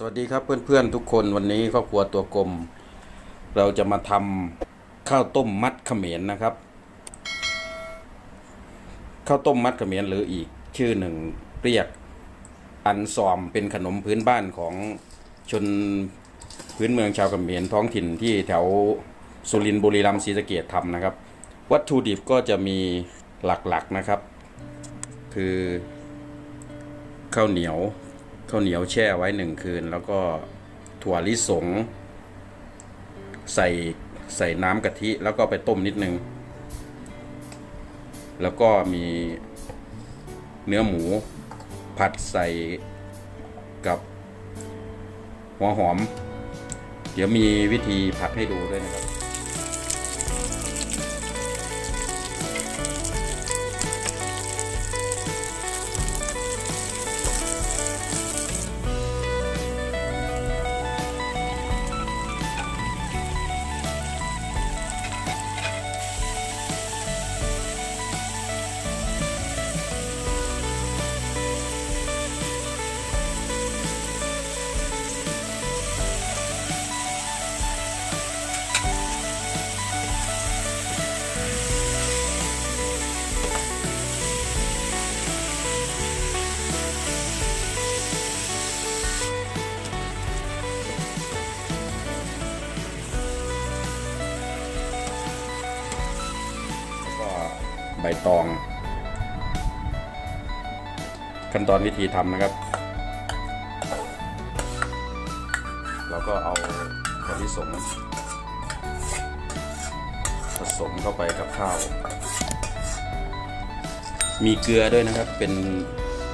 สวัสดีครับเพื่อนๆทุกคนวันนี้ครอบครัวตัวกลม เราจะมาทำข้าวต้มมัดเขมรนะครับ ข้าวต้มมัดเขมรหรืออีกชื่อหนึ่งเรียกอันซอมเป็นขนมพื้นบ้านของชนพื้นเมืองชาวเขมรท้องถิ่นที่แถวสุรินทร์บุรีรัมย์ศรีสะเกดทำนะครับ วัตถุดิบก็จะมีหลักๆนะครับ คือข้าวเหนียว ข้าวเหนียวแช่ไว้หนึ่งคืน แล้วก็ถั่วลิสง ใส่ใส่น้ำกะทิแล้วก็ไปต้มนิดนึง แล้วก็มีเนื้อหมูผัดใส่กับหัวหอม เดี๋ยวมีวิธีผัดให้ดูด้วยนะครับ ตอง ขั้นตอนวิธีทำนะครับ เราก็เอาถั่วลิสงผสมเข้าไปกับข้าว มีเกลือด้วยนะครับ เป็น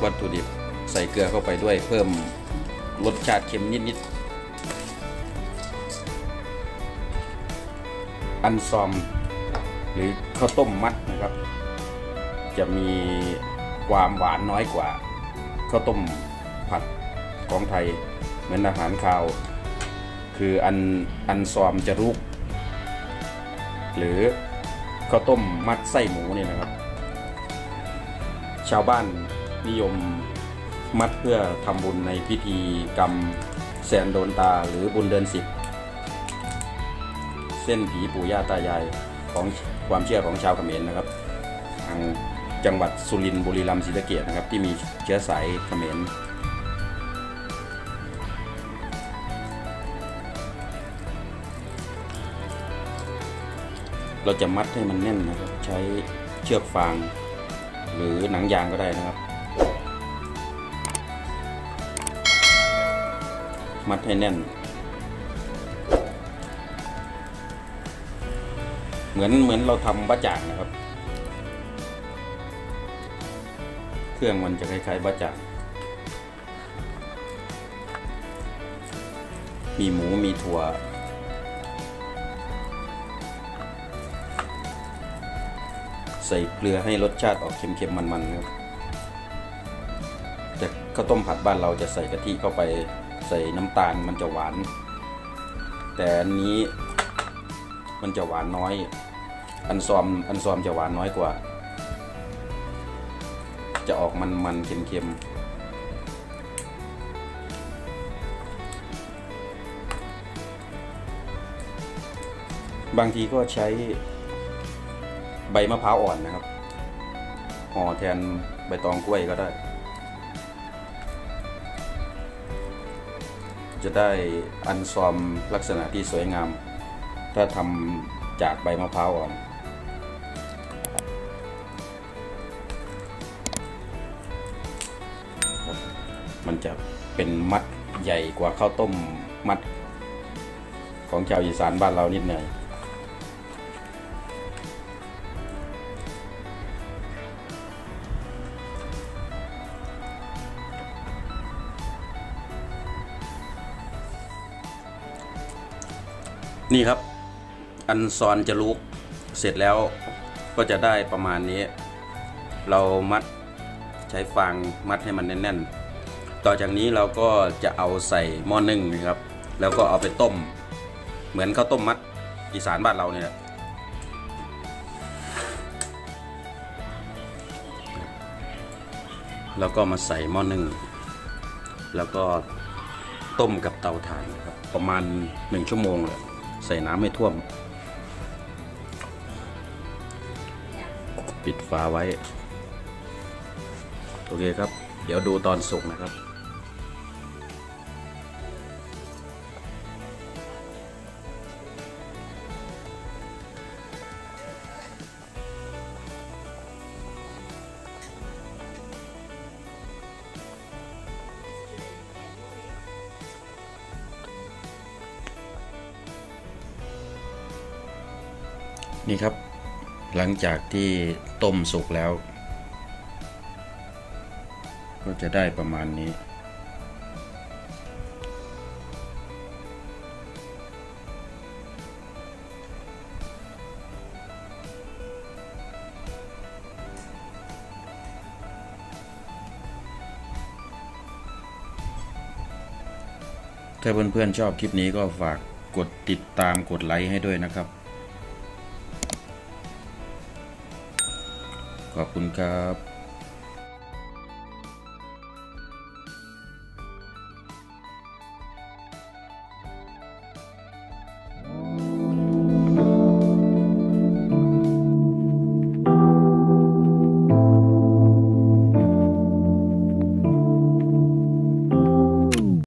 วัตถุดิบใส่เกลือเข้าไปด้วยเพิ่มรสชาติเค็มนิดๆอันซอม หรือข้าวต้มมัดนะครับ จะมีความหวานน้อยกว่าข้าวต้มผัดของไทย เหมือนอาหารคาว คืออันอันซอมจะรุก หรือข้าวต้มมัดไส้หมูเนี่ยนะครับ ชาวบ้านนิยมมัดเพื่อทำบุญในพิธีกรรมแสนโดนตาหรือบุญเดือนสิบเส้นผีปู่ย่าตายาย ของความเชื่อของชาวเขมรนะครับ ทางจังหวัดสุรินทร์บุรีรัมย์ศรีสะเกษนะครับ ที่มีเชื้อสายเขมรเราจะมัดให้มันแน่นนะครับ ใช้เชือกฟาง หรือหนังยางก็ได้นะครับ มัดให้แน่น เหมือนเหมือนเราทำบะจ่างนะครับ เครื่องมันจะคล้ายๆบะจ่างมีหมูมีถั่วใส่เกลือให้รสชาติออกเค็มๆ มันๆนะครับแต่ข้าวต้มผัดบ้านเราจะใส่กะทิเข้าไปใส่น้ำตาลมันจะหวาน แต่อันนี้มันจะหวานน้อย อันซอมอันซอมจะหวานน้อยกว่า จะออกมันมันๆเค็มๆบางทีก็ใช้ใบมะพร้าวอ่อนนะครับห่อแทนใบตองกล้วยก็ได้ จะได้อันซอมลักษณะที่สวยงาม ถ้าทำจากใบมะพร้าวอ่อน จะเป็นมัดใหญ่กว่าข้าวต้มมัด ของชาวอีสานบ้านเรานิดหน่อยนี่ครับ อันซอนจะลุกเสร็จแล้วก็จะได้ประมาณนี้ เรามัดใช้ฟางมัดให้มันแน่นๆ ต่อจากนี้เราก็จะเอาใส่หม้อนึ่งนะครับ แล้วก็เอาไปต้ม เหมือนข้าวต้มมัดอีสานบ้านเราเนี่ยแล้วก็มาใส่หม้อนึ่ง แล้วก็ต้มกับเตาถ่านนะครับประมาณหนึ่งชั่วโมงเลยใส่น้ำไม่ท่วม ปิดฝาไว้ โอเคครับ เดี๋ยวดูตอนสุกนะครับ นี่ครับ หลังจากที่ต้มสุกแล้ว ก็จะได้ประมาณนี้ ถ้าเพื่อนๆชอบคลิปนี้ก็ฝากกดติดตามกดไลค์ให้ด้วยนะครับ Kapun kap